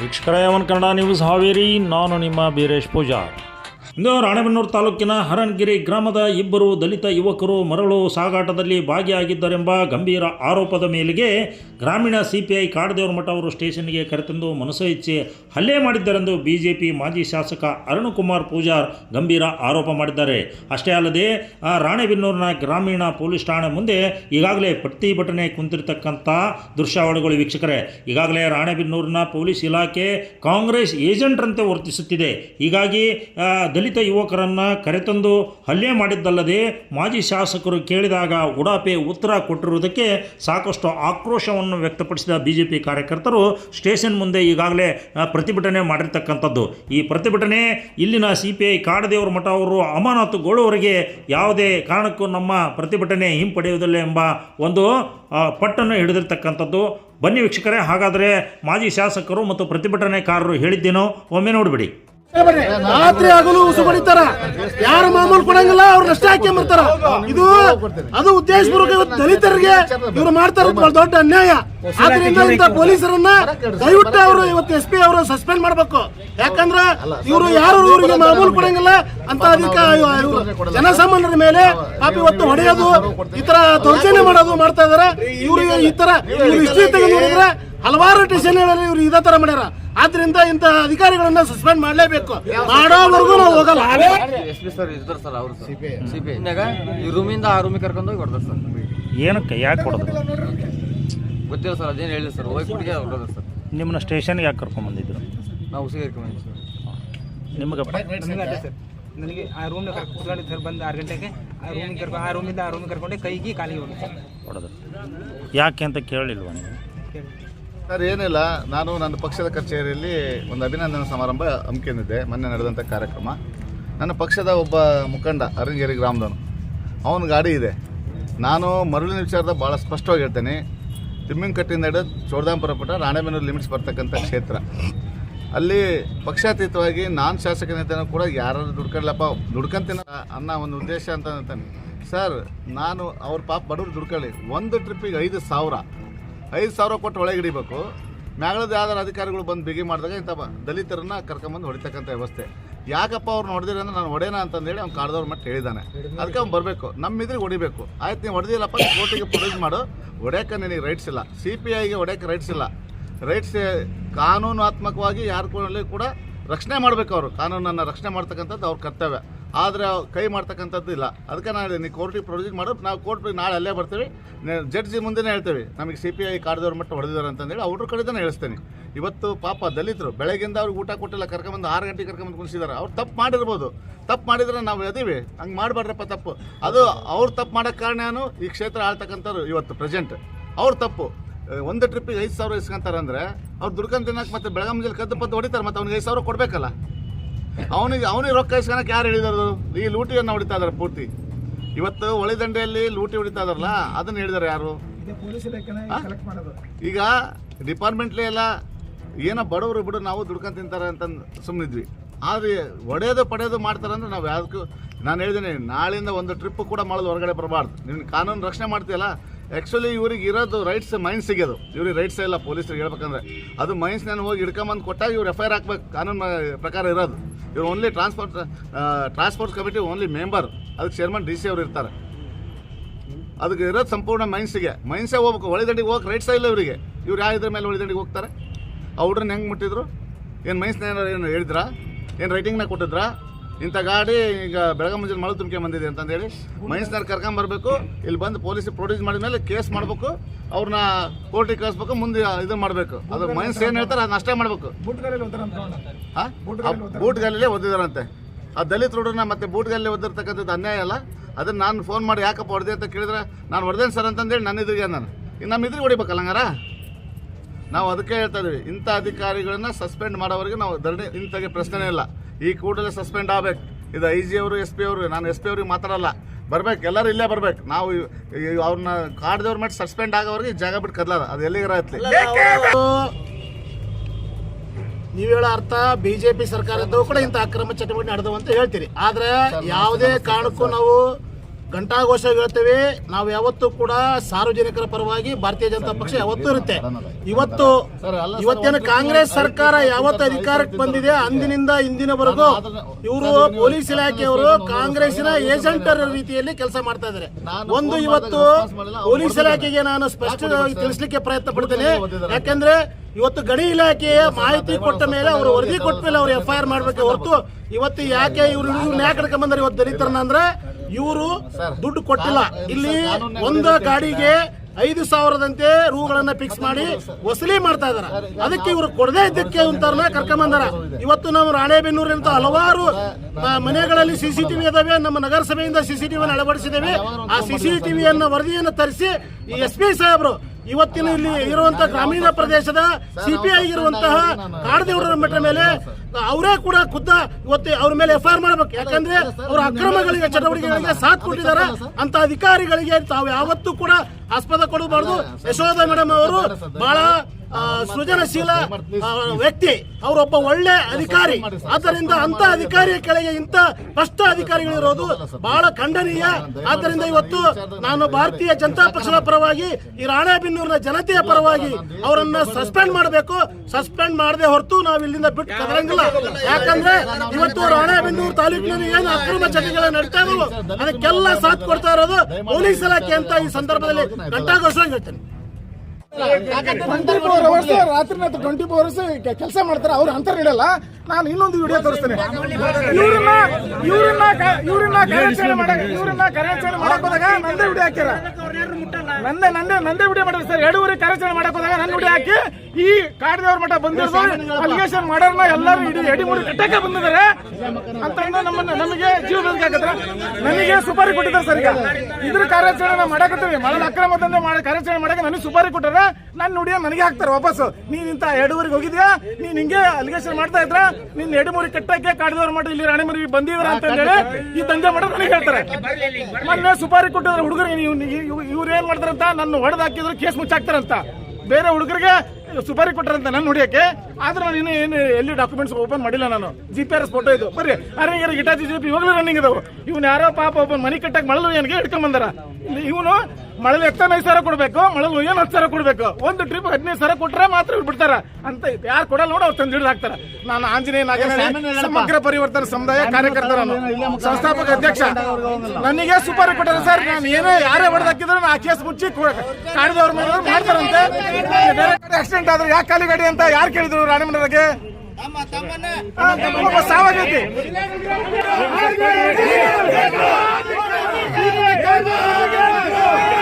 ವೀಕ್ಷಕರ ಯಾವನ್ ಕನ್ನಡ ನ್ಯೂಸ್ ಹಾವೇರಿ ನಾನು ನಿಮ್ಮ ಬೀರೇಶ್ ಪೂಜಾರ್ ಇಂದು ರಾಣೆಬೆನ್ನೂರು ತಾಲೂಕಿನ ಹರಣಗಿರಿ ಗ್ರಾಮದ ಇಬ್ಬರು ದಲಿತ ಯುವಕರು ಮರಳು ಸಾಗಾಟದಲ್ಲಿ ಭಾಗಿಯಾಗಿದ್ದರೆಂಬ ಗಂಭೀರ ಆರೋಪದ ಮೇಲೆಗೆ ಗ್ರಾಮೀಣ ಸಿಪಿಐ ಕಾಡದೇವರ ಮಠ ಅವರು ಸ್ಟೇಷನ್ಗೆ ಕರೆತಂದು ಮನಸ್ಸು ಇಚ್ಛೆ ಹಲ್ಲೆ ಮಾಡಿದ್ದರೆಂದು ಬಿಜೆಪಿ ಮಾಜಿ ಶಾಸಕ ಅರುಣಕುಮಾರ್ ಪೂಜಾರ್ ಗಂಭೀರ ಆರೋಪ ಮಾಡಿದ್ದಾರೆ. ಅಷ್ಟೇ ಅಲ್ಲದೆ ರಾಣೆಬೆನ್ನೂರಿನ ಗ್ರಾಮೀಣ ಪೊಲೀಸ್ ಠಾಣೆ ಮುಂದೆ ಈಗಾಗಲೇ ಪ್ರತಿಭಟನೆ ಕುಂತಿರ್ತಕ್ಕಂಥ ದೃಶ್ಯಾವಳಿಗಳು ವೀಕ್ಷಕರೇ. ಈಗಾಗಲೇ ರಾಣೆಬೆನ್ನೂರಿನ ಪೊಲೀಸ್ ಇಲಾಖೆ ಕಾಂಗ್ರೆಸ್ ಏಜೆಂಟ್ರಂತೆ ವರ್ತಿಸುತ್ತಿದೆ. ಹೀಗಾಗಿ ದಲಿತ ಯುವಕರನ್ನು ಕರೆತಂದು ಹಲ್ಲೆ ಮಾಡಿದ್ದಲ್ಲದೆ ಮಾಜಿ ಶಾಸಕರು ಕೇಳಿದಾಗ ಉಡಾಪೆ ಉತ್ತರ ಕೊಟ್ಟಿರುವುದಕ್ಕೆ ಸಾಕಷ್ಟು ಆಕ್ರೋಶವನ್ನು ವ್ಯಕ್ತಪಡಿಸಿದ ಬಿ ಜೆ ಕಾರ್ಯಕರ್ತರು ಸ್ಟೇಷನ್ ಮುಂದೆ ಈಗಾಗಲೇ ಪ್ರತಿಭಟನೆ ಮಾಡಿರ್ತಕ್ಕಂಥದ್ದು. ಈ ಪ್ರತಿಭಟನೆ ಇಲ್ಲಿನ ಸಿ ಪಿ ಐ ಕಾಡದೇವರ ಮಠ ಅವರು ಅಮಾನತುಗೊಳ್ಳುವವರಿಗೆ ಯಾವುದೇ ಕಾರಣಕ್ಕೂ ನಮ್ಮ ಪ್ರತಿಭಟನೆ ಹಿಂಪಡೆಯುವುದಿಲ್ಲ ಎಂಬ ಒಂದು ಪಟ್ಟನ್ನು ಹಿಡಿದಿರ್ತಕ್ಕಂಥದ್ದು. ಬನ್ನಿ ವೀಕ್ಷಕರೇ, ಹಾಗಾದರೆ ಮಾಜಿ ಶಾಸಕರು ಮತ್ತು ಪ್ರತಿಭಟನೆಕಾರರು ಹೇಳಿದ್ದೇನೋ ಒಮ್ಮೆ ನೋಡಿಬಿಡಿ. ರಾತ್ರಿ ಆಗಲು ಉಸು ಬಡಿತಾರ. ಯಾರ ಮಾಮೂಲು ಕೊಡಂಗಿಲ್ಲ ನಷ್ಟ ಅಷ್ಟೇ ಬರ್ತಾರ ಇದು, ಅದು ಉದ್ದೇಶಪೂರ್ವಕ ದಲಿತರಿಗೆ ಇವ್ರು ಮಾಡ್ತಾರ. ದೊಡ್ಡ ಅನ್ಯಾಯ. ಆದ್ರಿಂದ ಪೊಲೀಸರನ್ನ ದಯವಿಟ್ಟು ಅವರು ಇವತ್ತು ಎಸ್ ಪಿ ಅವರು ಸಸ್ಪೆಂಡ್ ಮಾಡ್ಬೇಕು. ಯಾಕಂದ್ರೆ ಇವರು ಯಾರು ಇವರಿಗೆ ಮಾಮೂಲು ಕೊಡಂಗಿಲ್ಲ ಅಂತ ಅದಕ್ಕೆ ಜನಸಾಮಾನ್ಯರ ಮೇಲೆ ಪಾಪ ಇವತ್ತು ಹೊಡೆಯೋದು, ಈ ತರ ದೌರ್ಜನ್ಯ ಮಾಡೋದು ಮಾಡ್ತಾ ಇದಾರೆ. ಇವರು ಈ ತರ ಇವ್ರು ಹಿಸ್ಟ್ರಿ ನೋಡಿದ್ರೆ ಹಲವಾರು ಸ್ಟೇಷನ್ಗಳಲ್ಲಿ ಇವ್ರು ಇದೇ ತರ ಮಾಡ್ಯಾರ. ಆದ್ರಿಂದ ಇಂತ ಅಧಿಕಾರಿಗಳನ್ನ ಸಸ್ಪೆಂಡ್ ಮಾಡಲೇಬೇಕು. ಮಾಡೋವರೆಗೂ ನಾವು ಹೋಗಲ್ಲ. ಎಸ್ ಪಿ ಸರ್ ಇರ್ತಾರ ಸರ್ ಅವರು ಸಿ ಪಿ ಈ ರೂಮಿಂದ ಆ ರೂಮಿಗೆ ಕರ್ಕೊಂಡು ಹೋಗಿ ಹೊಡೆದಾರ ಸರ್. ಏನಕ್ಕೆ ಯಾಕೆ ಕೊಡೋದು ಗೊತ್ತಿಲ್ಲ ಸರ್ ಅದೇನು ಹೇಳಿ ಸರ್. ಹೋಗಿ ಕುಡಿಗೆ ಹೊಡೆದಾರ ಸರ್. ನಿಮ್ಮನ್ನ ಸ್ಟೇಷನ್ಗೆ ಯಾಕೆ ಕರ್ಕೊಂಬಂದಿದ್ರು ನಾವು ಉಸಿಗೆ ಇರ್ಕೊಂಡ್ಬಂದ್ವಿ ಸರ್. ನಿಮಗೆ ನನಗೆ ಅಷ್ಟೇ ಸರ್. ನನಗೆ ಆ ರೂಮ್ ಕರ್ಕೊಂಡು ಕೂತ್ಕೊಂಡು ಸರ್ ಬಂದು ಆರು ಗಂಟೆಗೆ. ಆ ರೂಮಿಗೆ ಕರ್ಕೊಂಡು ಆ ರೂಮಿಂದ ಆ ರೂಮಿಗೆ ಕರ್ಕೊಂಡೆ ಕೈಗೆ ಕಾಲಿಗೆ ಹೋಗಿ ಸರ್. ಯಾಕೆ ಅಂತ ಕೇಳಿಲ್ವಾ ನೀವು? ಸರ್, ಏನಿಲ್ಲ. ನಾನು ನನ್ನ ಪಕ್ಷದ ಕಚೇರಿಯಲ್ಲಿ ಒಂದು ಅಭಿನಂದನಾ ಸಮಾರಂಭ ಹಮ್ಮಿಕೊಂಡಿದ್ದೆ. ಮೊನ್ನೆ ನಡೆದಂಥ ಕಾರ್ಯಕ್ರಮ. ನನ್ನ ಪಕ್ಷದ ಒಬ್ಬ ಮುಖಂಡ ಅರಂಗೇರಿ ಗ್ರಾಮದವನು. ಅವನ ಗಾಡಿ ಇದೆ. ನಾನು ಮರಳಿನ ವಿಚಾರದ ಭಾಳ ಸ್ಪಷ್ಟವಾಗಿ ಹೇಳ್ತೇನೆ. ತಿಮ್ಮಿಂಕಟ್ಟಿಂದ ಹಿಡಿದು ಚೋಡದಾಂಪುರ ಪುಟ ರಾಣೆಬೆನ್ನೂರು ಲಿಮಿಟ್ಸ್ ಬರ್ತಕ್ಕಂಥ ಕ್ಷೇತ್ರ. ಅಲ್ಲಿ ಪಕ್ಷಾತೀತವಾಗಿ ನಾನು ಶಾಸಕನಿದ್ದೇನೋ ಕೂಡ ಯಾರು ದುಡ್ಕೊಳ್ಳಪ್ಪ ದುಡ್ಕಂತೀನ ಅನ್ನೋ ಒಂದು ಉದ್ದೇಶ ಅಂತ ಅಂತಾನೆ. ಸರ್, ನಾನು ಅವ್ರ ಪಾಪ ಬಡವ್ರು ದುಡ್ಕೊಳ್ಳಿ. ಒಂದು ಟ್ರಿಪ್ಪಿಗೆ ಐದು ಸಾವಿರ. ಐದು ಸಾವಿರ ಕೊಟ್ಟು ಒಳಗೆ ಹಿಡಿಬೇಕು. ಮ್ಯಾಗಳದ ಯಾವ್ದಾರು ಅಧಿಕಾರಿಗಳು ಬಂದು ಬಿಗಿ ಮಾಡಿದಾಗ ಇಂಥ ದಲಿತರನ್ನ ಕರ್ಕೊಂಬಂದು ಹೊಡಿತಕ್ಕಂಥ ವ್ಯವಸ್ಥೆ. ಯಾಕಪ್ಪ ಅವ್ರು ಹೊಡೆದಿರಿ ಅಂದ್ರೆ ನಾನು ಹೊಡೆಯೋಣ ಅಂತಂದೇಳಿ ಅವ್ನು ಕಾಡ್ದವ್ರ ಮಟ್ಟ ಹೇಳಿದ್ದಾನೆ. ಅದಕ್ಕೆ ಅವ್ನು ಬರಬೇಕು. ನಮ್ಮ ಹೊಡಿಬೇಕು. ಆಯ್ತು ನೀವು ಹೊಡೆದಿಲ್ಲಪ್ಪ ಕೋರ್ಟಿಗೆ ಪ್ರೊಡ್ಯೂಸ್ ಮಾಡು. ಹೊಡ್ಯಾಕ ನಿನಗೆ ರೈಟ್ಸ್ ಇಲ್ಲ. ಸಿ ಪಿ ಐಗೆ ಹೊಡ್ಯಾಕ ರೈಟ್ಸ್ ಇಲ್ಲ. ರೈಟ್ಸ್ ಕಾನೂನಾತ್ಮಕವಾಗಿ ಯಾರ ಕೂಡ ರಕ್ಷಣೆ ಮಾಡಬೇಕು ಅವರು. ಕಾನೂನನ್ನು ರಕ್ಷಣೆ ಮಾಡ್ತಕ್ಕಂಥದ್ದು ಅವ್ರ ಕರ್ತವ್ಯ. ಆದರೆ ಕೈ ಮಾಡ್ತಕ್ಕಂಥದ್ದು ಇಲ್ಲ. ಅದಕ್ಕೆ ನಾನು ನೀವು ಕೋರ್ಟಿಗೆ ಪ್ರೊಡ್ಯೂಸ್ ಮಾಡು, ನಾವು ಕೋರ್ಟ್ ನಾಳೆ ಅಲ್ಲೇ ಬರ್ತೀವಿ. ಜಡ್ಜಿ ಮುಂದೆನೇ ಹೇಳ್ತೇವೆ. ನಮಗೆ ಸಿ ಪಿ ಐ ಕಾರ್ದವ್ರ ಮಟ್ಟ ಹೊಡೆದಿದ್ದಾರೆ ಅಂತಂದೇಳಿ ಅವ್ರ ಕಡೆದೇ ಹೇಳಿಸ್ತೇನೆ. ಇವತ್ತು ಪಾಪ ದಲಿತರು, ಬೆಳಗ್ಗೆಯಿಂದ ಅವ್ರಿಗೆ ಊಟ ಕೊಟ್ಟಿಲ್ಲ, ಕರ್ಕೊಂಬಂದು ಆರು ಗಂಟೆಗೆ ಕರ್ಕೊಂಬಂದು ಕುಣಿಸಿದ್ದಾರೆ ಅವ್ರು ತಪ್ಪು ಮಾಡಿರ್ಬೋದು. ತಪ್ಪು ಮಾಡಿದ್ರೆ ನಾವು ಎದೀವಿ. ಹಂಗೆ ಮಾಡಬಾರ್ದಪ್ಪ ತಪ್ಪು. ಅದು ಅವ್ರು ತಪ್ಪು ಮಾಡೋಕ್ಕೆ ಕಾರಣ ಏನು ಈ ಕ್ಷೇತ್ರ ಆಳ್ತಕ್ಕಂಥವ್ರು ಇವತ್ತು ಪ್ರೆಸೆಂಟ್ ಅವ್ರ ತಪ್ಪು. ಒಂದು ಟ್ರಿಪ್ಪಿಗೆ ಐದು ಸಾವಿರ ಇಸ್ಕೊಂತಾರೆ ಅಂದರೆ ಅವ್ರು ದುಡ್ಕೊಂಡು ತಿನ್ನಕ್ಕೆ ಮತ್ತೆ ಬೆಳಗಾವಿ ಕದ್ದು ಪದ್ದು ಹೊಡಿತಾರೆ, ಮತ್ತೆ ಅವ್ನಿಗೆ ಐದು ಸಾವಿರ ಕೊಡಬೇಕಲ್ಲ. ಅವನಿಗೆ ಅವನಿಗೆ ರೊಕ್ಕ ಇಸ್ಕೊಳಕ್ಕೆ ಯಾರು ಹೇಳಿದಾರದು? ಈ ಲೂಟಿಯನ್ನು ಹೊಡಿತಾ ಇದಾರೆ ಪೂರ್ತಿ. ಇವತ್ತು ಒಳಿದಂಡೆಯಲ್ಲಿ ಲೂಟಿ ಹೊಡಿತಾ ಇದಾರಲ್ಲ ಅದನ್ನು ಹೇಳಿದಾರೆ ಯಾರು? ಈಗ ಡಿಪಾರ್ಟ್ಮೆಂಟ್ಲೇ ಎಲ್ಲ ಏನೋ ಬಡವರು ಬಿಡು ನಾವು ದುಡ್ಕೊಂಡು ತಿಂತಾರೆ ಅಂತ ಸುಮ್ಮನಿದ್ವಿ ಆದರೆ ಒಡೆಯೋದು ಪಡೆಯೋದು ಮಾಡ್ತಾರೆ ಅಂದ್ರೆ ನಾವು ಯಾವುದಕ್ಕೂ ನಾನು ಹೇಳಿದ್ದೀನಿ ನಾಳೆಯಿಂದ ಒಂದು ಟ್ರಿಪ್ ಕೂಡ ಮಾಡೋದು ಹೊರಗಡೆ ಬರಬಾರ್ದು. ನಿನ್ನ ಕಾನೂನು ರಕ್ಷಣೆ ಮಾಡ್ತೀಯಲ್ಲ ಆ್ಯಕ್ಚುಲಿ ಇವ್ರಿಗೆ ಇರೋದು ರೈಟ್ಸ್ ಮೈನ್ಸ್ ಸಿಗೋದು. ಇವ್ರಿಗೆ ರೈಟ್ಸ್ ಇಲ್ಲ ಪೊಲೀಸರಿಗೆ ಹೇಳ್ಬೇಕಂದ್ರೆ. ಅದು ಮೈನ್ಸ್ ನಾನು ಹೋಗಿ ಹಿಡ್ಕೊಂಬಂದು ಕೊಟ್ಟಾಗ ಇವ್ರು ಎಫ್ ಐ ಆರ್ ಹಾಕ್ಬೇಕು ಕಾನೂನು ಪ್ರಕಾರ ಇರೋದು. ಇವ್ರು only transport transport committee only member ಅದಕ್ಕೆ ಚೇರ್ಮನ್ ಡಿ ಸಿ ಅವರು ಇರ್ತಾರೆ. ಅದಕ್ಕೆ ಇರೋದು ಸಂಪೂರ್ಣ ಮೈನ್ಸಿಗೆ ಮೈನ್ಸೇ ಹೋಗ್ಬೇಕು. ಒಳಿದಂಡಿಗೆ ಹೋಗಕ್ಕೆ ರೈಟ್ಸೇ ಇಲ್ಲ ಇವರಿಗೆ. ಇವ್ರು ಯಾವ ಇದ್ರ ಮೇಲೆ ಒಳಿದಂಡಿಗೆ ಹೋಗ್ತಾರೆ? ಆ ಹುಡ್ರನ್ನ ಹೆಂಗೆ ಮುಟ್ಟಿದ್ರು? ಏನು ಮೈನ್ಸ್ನ ಏನಾರು ಏನು ಹೇಳಿದ್ರಾ? ಏನು ರೈಟಿಂಗ್ನ ಕೊಟ್ಟಿದ್ರಾ? ಇಂಥ ಗಾಡಿ ಈಗ ಬೆಳಗ್ಗೆ ಮುಂಜಾನೆ ಮಳೆ ತುಂಬ್ಕೊಂಡು ಬಂದಿದೆ ಅಂತಂದೇಳಿ ಮೈನ್ಸ್ನವ್ರು ಕರ್ಕೊಂಬರ್ಬೇಕು ಇಲ್ಲಿ ಬಂದು ಪೊಲೀಸ್ ಪ್ರೊಡ್ಯೂಸ್ ಮಾಡಿದ ಮೇಲೆ ಕೇಸ್ ಮಾಡಬೇಕು. ಅವ್ರನ್ನ ಕೋರ್ಟಿಗೆ ಕಳಿಸ್ಬೇಕು ಮುಂದೆ ಇದನ್ನ ಮಾಡಬೇಕು. ಅದು ಮೈನ್ಸ್ ಏನು ಹೇಳ್ತಾರೆ ಅದನ್ನ ಅಷ್ಟೇ ಮಾಡಬೇಕು. ಬೂಟ್ ಬೂಟ್ಗಲ್ಲೇ ಓದಿದಾರಂತೆ ಆ ದಲಿತ ಹುಡುಗರನ್ನ ಮತ್ತೆ ಬೂಟ್ಗಲ್ಲೇ ಓದಿರ್ತಕ್ಕಂಥದ್ದು ಅನ್ಯಾಯ ಅಲ್ಲ. ಅದನ್ನ ನಾನು ಫೋನ್ ಮಾಡಿ ಯಾಕಪ್ಪ ಹೊಡೆದೆ ಅಂತ ಕೇಳಿದ್ರೆ ನಾನು ಹೊಡೆದೇನು ಸರ್ ಅಂತಂದೇಳಿ ನನ್ನ ಇದ್ರಿಗೆ ನಾನು. ಇನ್ನು ನಮ್ಮ ಇದ್ರಿಗೆ ಹೊಡಿಬೇಕಲ್ಲ ಹಂಗಾರ? ನಾವು ಅದಕ್ಕೆ ಹೇಳ್ತಾ ಇದೀವಿ ಇಂಥ ಅಧಿಕಾರಿಗಳನ್ನ ಸಸ್ಪೆಂಡ್ ಮಾಡೋವರೆಗೆ ನಾವು ಧರಣಿ ಇಂಥಗೆ ಪ್ರಶ್ನೆ ಇಲ್ಲ. ಈ ಕೂಡಲೇ ಸಸ್ಪೆಂಡ್ ಆಗ್ಬೇಕು. ಇದು ಐ ಜಿ ಅವರು ಎಸ್ ಪಿ ಅವರು ನಾನು ಎಸ್ ಪಿ ಅವ್ರಿಗೆ ಮಾತಾಡಲ್ಲ. ಬರ್ಬೇಕು ಎಲ್ಲರೂ ಇಲ್ಲೇ ಬರ್ಬೇಕು. ನಾವು ಅವ್ರನ್ನ ಕಾಡ್ದವ್ರ ಮಟ್ಟ ಸಸ್ಪೆಂಡ್ ಆಗೋವರೆಗೆ ಜಾಗ ಬಿಟ್ಟು ಕದ್ಲಾರ ಅದು ಎಲ್ಲಿಗಾರ ನೀವು ಹೇಳೋ ಅರ್ಥ ಬಿಜೆಪಿ ಸರ್ಕಾರದ್ದು ಕೂಡ ಇಂಥ ಅಕ್ರಮ ಚಟುವಟಿಕೆ ನಡೆದವು ಅಂತ ಹೇಳ್ತೀರಿ. ಆದ್ರೆ ಯಾವುದೇ ಕಾರಣಕ್ಕೂ ನಾವು ಘಂಟಾಘೋಷ ಹೇಳ್ತೇವೆ ನಾವು ಯಾವತ್ತೂ ಕೂಡ ಸಾರ್ವಜನಿಕರ ಪರವಾಗಿ ಭಾರತೀಯ ಜನತಾ ಪಕ್ಷ ಯಾವತ್ತೂ ಇರುತ್ತೆ. ಇವತ್ತು ಇವತ್ತೇನು ಕಾಂಗ್ರೆಸ್ ಸರ್ಕಾರ ಯಾವತ್ತು ಅಧಿಕಾರಕ್ಕೆ ಬಂದಿದೆ? ಅಂದಿನಿಂದ ಇಂದಿನವರೆಗೂ ಇವರು ಪೊಲೀಸ್ ಇಲಾಖೆಯವರು ಕಾಂಗ್ರೆಸ್ನ ಏಜೆಂಟರ ರೀತಿಯಲ್ಲಿ ಕೆಲಸ ಮಾಡ್ತಾ ಇದ್ದಾರೆ. ಒಂದು ಇವತ್ತು ಪೊಲೀಸ್ ಇಲಾಖೆಗೆ ನಾನು ಸ್ಪಷ್ಟವಾಗಿ ತಿಳಿಸ್ಲಿಕ್ಕೆ ಪ್ರಯತ್ನ ಪಡ್ತೇನೆ. ಯಾಕಂದ್ರೆ ಇವತ್ತು ಗಣಿ ಇಲಾಖೆಯ ಮಾಹಿತಿ ಕೊಟ್ಟ ಮೇಲೆ ಅವರು ವರದಿ ಕೊಟ್ಟ ಮೇಲೆ ಅವ್ರು ಎಫ್ ಐ ಆರ್ ಮಾಡ್ಬೇಕು ಹೊರತು ಇವತ್ತು ಯಾಕೆ ಇವರು ಯಾಕೆ ಕರ್ಕೊಂಡ್ ಬಂದ್ರೆ ಇವತ್ತು ದಲಿತರನ್ನ ಅಂದ್ರೆ ಇವರು ದುಡ್ಡು ಕೊಟ್ಟಿಲ್ಲ. ಇಲ್ಲಿ ಒಂದು ಗಾಡಿಗೆ ಐದು ಸಾವಿರದಂತೆ ರೂಗಳನ್ನ ಫಿಕ್ಸ್ ಮಾಡಿ ವಸೂಲಿ ಮಾಡ್ತಾ ಇದಾರೆ. ಅದಕ್ಕೆ ಇವರು ಕೊಡದೇ ಇದ್ದಕ್ಕೆ ಅಂತಾರನ್ನ ಕರ್ಕೊಂಬಂದಾರ ಇವತ್ತು ನಾವು ರಾಣೆಬೆನ್ನೂರಿನಂತ ಹಲವಾರು ಮನೆಗಳಲ್ಲಿ ಸಿಸಿಟಿವಿ ಇದಾವೆ. ನಮ್ಮ ನಗರಸಭೆಯಿಂದ ಸಿಸಿಟಿವಿ ಅಳವಡಿಸಿದ್ದೇವೆ. ಆ ಸಿಸಿಟಿವಿಯನ್ನ ವರದಿಯನ್ನು ತರಿಸಿ ಎಸ್ ಪಿ ಸಾಹೇಬರು ಇವತ್ತಿನ ಇಲ್ಲಿ ಇರುವಂತಹ ಗ್ರಾಮೀಣ ಪ್ರದೇಶದ ಸಿಪಿಐ ಇರುವಂತಹ ಕಾಡದೇವರ ಮಠ ಮೇಲೆ ಅವರೇ ಕೂಡ ಖುದ್ದ ಇವತ್ತು ಅವ್ರ ಮೇಲೆ ಎಫ್ ಐ ಆರ್ ಮಾಡ್ಬೇಕು. ಯಾಕಂದ್ರೆ ಅವರ ಅಕ್ರಮಗಳಿಗೆ, ಚಟುವಟಿಕೆಗಳಿಗೆ ಸಾಥ್ ಕೊಟ್ಟಿದ್ದಾರೆ. ಅಂತ ಅಧಿಕಾರಿಗಳಿಗೆ ತಾವು ಯಾವತ್ತೂ ಕೂಡ ಆಸ್ಪದ ಕೊಡಬಾರ್ದು. ಯಶೋಧ ಮೇಡಮ್ ಅವರು ಬಹಳ ಸೃಜನಶೀಲ ವ್ಯಕ್ತಿ ಅವರೊಬ್ಬ ಒಳ್ಳೆ ಅಧಿಕಾರಿ. ಆದ್ದರಿಂದ ಅಂತ ಅಧಿಕಾರಿಯ ಕೆಳಗೆ ಇಂಥ ಭ್ರಷ್ಟ ಅಧಿಕಾರಿಗಳಿರೋದು ಬಹಳ ಖಂಡನೀಯ. ಆದ್ದರಿಂದ ಇವತ್ತು ನಾನು ಭಾರತೀಯ ಜನತಾ ಪಕ್ಷದ ಪರವಾಗಿ ಈ ರಾಣೆಬೆನ್ನೂರಿನ ಜನತೆಯ ಪರವಾಗಿ ಅವರನ್ನ ಸಸ್ಪೆಂಡ್ ಮಾಡಬೇಕು. ಸಸ್ಪೆಂಡ್ ಮಾಡದೆ ಹೊರತು ನಾವು ಇಲ್ಲಿಂದ ಬಿಟ್ಟು ಕದರಂಗಿಲ್ಲ. ಯಾಕಂದ್ರೆ ಇವತ್ತು ರಾಣೆಬೆನ್ನೂರು ತಾಲೂಕಿನಲ್ಲಿ ಏನು ಅಕ್ರಮ ಚಟಗಳ ನಡೀತಾ ಇದಾವೋ ಅದಕ್ಕೆಲ್ಲ ಸಾಥ್ ಕೊಡ್ತಾ ಇರೋದು ಪೊಲೀಸ್ ಇಲಾಖೆ ಅಂತ ಈ ಸಂದರ್ಭದಲ್ಲಿ ಘಂಟಾಘೋಷವಾಗಿ ಹೇಳ್ತೇನೆ. ಟ್ವೆಂಟಿ ಫೋರ್ ಅವರ್ಸ್ ರಾತ್ರಿ ಟ್ವೆಂಟಿ ಫೋರ್ ಅವರ್ಸ್ ಕೆಲಸ ಮಾಡ್ತಾರೆ. ಅವ್ರು ಅಂತರ ಇಡಲ್ಲ ನಾನು ಇನ್ನೊಂದು ವಿಡಿಯೋ ತೋರಿಸ್ತೇನೆ. ಇವ್ರನ್ನ ಇವ್ರನ್ನ ಇವ್ರನ್ನ ಕಾರ್ಯಾಚರಣೆ ಮಾಡಕ್ ಇವ್ರನ್ನ ಕಾರ್ಯಾಚರಣೆ ಮಾಡಕ್ ಹೋದಾಗ ನಂದೇ ವಿಡಿಯೋ ಹಾಕ್ಯಾರ. ನಂದೇ ನಂದೇ ನಂದೇ ವಿಡಿಯೋ ಮಾಡಿದ್ರು ಸರ್. ಎರಡೂವರೆ ಕಾರ್ಯಾಚರಣೆ ಮಾಡಕ್ ಹೋದಾಗ ನನ್ನ ವಿಡಿಯೋ ಹಾಕಿ ಈ ಕಾಡಿದವ್ರ ಮಠ ಬಂದಿರೋದು ಅಲಿಗೇಷನ್ ಮಾಡೋರ್ನ ಎಲ್ಲರೂ ಇಡೀ ಎಡಿ ಮೂರು ಕಟ್ಟಕ್ಕೆ ಬಂದಿದ್ದಾರೆ ಅಂತ ನಮ್ಮನ್ನ ನಮಗೆ ಜೀವ ಬೇಕಾಗತ್ರ ನನಗೆ ಸುಪಾರಿ ಕೊಟ್ಟಿದ್ದಾರೆ ಸರ್ ಈಗ. ಇದ್ರ ಕಾರ್ಯಾಚರಣೆ ಮಾಡಕತ್ತೀವಿ. ಮಳೆ ಅಕ್ರಮ ದಂಧೆ ಮಾಡಿ ಕಾರ್ಯಾಚರಣೆ ಮಾಡಕ್ಕೆ ನನಗೆ ಸುಪಾರಿ ಕೊಟ್ಟರೆ ನನ್ನ ನುಡಿಯ ನನಗೆ ಹಾಕ್ತಾರೆ ವಾಪಸ್ ನೀನ್ ಇಂತ ಎರಡೂವರೆಗೆ ಹೋಗಿದ್ಯಾ? ನೀನ್ ಹಿಂಗೆ ಅಲಿಗೇಷನ್ ಮಾಡ್ತಾ ಇದ್ರ? ನಿನ್ ಎರಡು ಮೂರಿ ಕಟ್ಟಕ್ಕೆ ಕಾಡಿದವ್ರ ಮಠ ಇಲ್ಲಿ ರಾಣಿಮರಿ ಬಂದಿದ್ರ ಅಂತ ಹೇಳಿ ಈ ದಂಧೆ ಮಾಡೋದು ನನಗೆ ಹೇಳ್ತಾರೆ. ಮೊನ್ನೆ ಸುಪಾರಿ ಕೊಟ್ಟಿದ್ರೆ ಹುಡುಗರಿಗೆ. ಇವ್ರು ಏನ್ ಮಾಡ್ತಾರಂತ? ನನ್ನ ಹೊಡೆದು ಹಾಕಿದ್ರು ಕೇಸ್ ಮುಚ್ಚಾಕ್ತಾರಂತ. ಬೇರೆ ಹುಡುಗರಿಗೆ ಸುಪಾರಿ ಕೊಟ್ಟರಂತ ನಾನು ನೋಡಿಯಕ್ಕೆ ಆದ್ರೆ ನಾನು ಇನ್ನೂ ಏನು ಎಲ್ಲಿ ಡಾಕ್ಯುಮೆಂಟ್ಸ್ ಓಪನ್ ಮಾಡಿಲ್ಲ ನಾನು. G P R S photo ಇದು. ಬರ್ರಿ. ಅರೆ ಗಿಟಾಜಿ ಜಿ ಪಿ ಇವಾಗಲೂ ರನ್ನಿಂಗ್ ಇದಾವೆ. ಇವನು ಯಾರೋ ಪಾಪ ಒಬ್ಬ ಮನಿ ಕಟ್ಟಕ್ಕೆ ಮಳಲು ಏನಿಗೆ ಇಟ್ಕೊಂಡ್ ಬಂದಾರ ಇವನು ಮಳಲು ಎತ್ತನೈದು ಸಾವಿರ ಕೊಡ್ಬೇಕು ಮಳಲು ಏನು ಹತ್ತು ಸಾವಿರ ಕೊಡ್ಬೇಕು. ಒಂದು ಟ್ರಿಪ್ ಹದಿನೈದು ಸಾವಿರ ಕೊಟ್ರೆ ಮಾತ್ರ ಇವ್ರು ಬಿಡ್ತಾರ. ಅಂತ ಯಾರು ಕೊಡಲ್ಲ ನೋಡಿ ಅವ್ರು ತಂದು ಹಾಕ್ತಾರೆ ಹಾಕ್ತಾರ. ನಾನು ಆಂಜನೇಯ ನಾಗೇಂದ್ರ ಸಮಗ್ರ ಪರಿವರ್ತನ ಸಮುದಾಯ ಕಾರ್ಯಕರ್ತರ ನಾನು. ಸಂಸ್ಥಾಪಕ ಅಧ್ಯಕ್ಷ. ನನಗೆ ಸೂಪರ್ ಕೊಟ್ಟಾರ ಸರ್ ನಾನು ಏನೇ ಯಾರೇ ಹೊಡೆದು ಹಾಕಿದ್ರು ನಾ ಕೇಸ್ ಮುಚ್ಚಿ ಕಾಡಿದವ್ರ ಮೇಲೆ ಮಾಡ್ತಾರಂತೆ. ಆಕ್ಸಿಡೆಂಟ್ ಆದ್ರೆ ಯಾಕೆ ಖಾಲಿ ಗಾಡಿ ಅಂತ ಯಾರು ಕೇಳಿದ್ರು ಒಬ್ಬ ಸಾವಾಗೈತಿ. ಮಾಡುವಂತ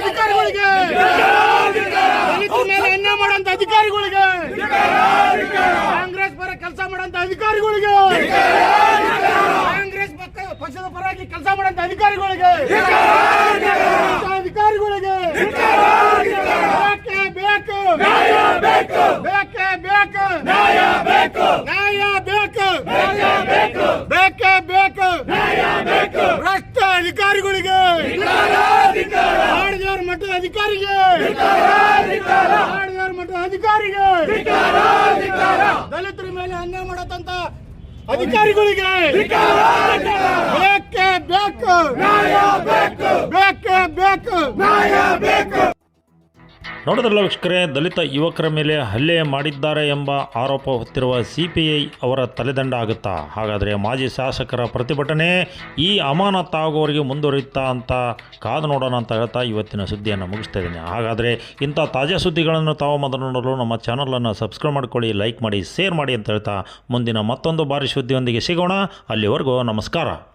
ಅಧಿಕಾರಿಗಳಿಗೆ ದಲಿತರ ಮೇಲೆ ಅನ್ಯಾಯ ಮಾಡುವಂತ ಅಧಿಕಾರಿಗಳಿಗೆ ಕಾಂಗ್ರೆಸ್ ಪರ ಕೆಲಸ ಮಾಡುವಂತ ಅಧಿಕಾರಿಗಳಿಗೆ ಕಾಂಗ್ರೆಸ್ ಪಕ್ಕ- ಪಕ್ಷದ ಪರವಾಗಿ ಕೆಲಸ ಮಾಡಂತ ಅಧಿಕಾರಿಗಳಿಗೆ. ಅಧಿಕಾರಿಗಳಿಗೆ. ಬೇಕೇ ಬೇಕು. ಬೇಕೇ ಬೇಕು. ನ್ಯಾಯ ಬೇಕು. ಬೇಕೇ ಅಧಿಕಾರಿಗಳಿಗೆ. ಮಾಡಿದವರ ಮಟ್ಟದ ಅಧಿಕಾರಿಗೆ. ಮಾಡಿದವರ ಮಟ್ಟದ ಅಧಿಕಾರಿಗೆ. ದಲಿತರ ಮೇಲೆ ಅನ್ಯಾಯ ಮಾಡತಂತ ಅಧಿಕಾರಿಗಳಿಗೆ. ಬೇಕೇ ಬೇಕು. ಬೇಕೇ. ಬೇಕು ಬೇಕು. ನೋಡಿದ್ರಲ್ಲ ವೀಕ್ಷಕರೇ ದಲಿತ ಯುವಕರ ಮೇಲೆ ಹಲ್ಲೆ ಮಾಡಿದ್ದಾರೆ ಎಂಬ ಆರೋಪ ಹೊತ್ತಿರುವ ಸಿ ಪಿ ಐ ಅವರ ತಲೆದಂಡ ಆಗುತ್ತಾ? ಹಾಗಾದರೆ ಮಾಜಿ ಶಾಸಕರ ಪ್ರತಿಭಟನೆ ಈ ಅಮಾನತಾಗುವವರಿಗೆ ಮುಂದುವರಿಯುತ್ತಾ ಅಂತ ಕಾದು ನೋಡೋಣ ಅಂತ ಹೇಳ್ತಾ ಇವತ್ತಿನ ಸುದ್ದಿಯನ್ನು ಮುಗಿಸ್ತಾ ಇದ್ದೀನಿ. ಹಾಗಾದರೆ ಇಂಥ ತಾಜಾ ಸುದ್ದಿಗಳನ್ನು ತಾವು ಮೊದಲು ನೋಡಲು ನಮ್ಮ ಚಾನಲನ್ನು ಸಬ್ಸ್ಕ್ರೈಬ್ ಮಾಡ್ಕೊಳ್ಳಿ ಲೈಕ್ ಮಾಡಿ ಶೇರ್ ಮಾಡಿ ಅಂತ ಹೇಳ್ತಾ ಮುಂದಿನ ಮತ್ತೊಂದು ಬಾರಿ ಸುದ್ದಿಯೊಂದಿಗೆ ಸಿಗೋಣ. ಅಲ್ಲಿವರೆಗೂ ನಮಸ್ಕಾರ.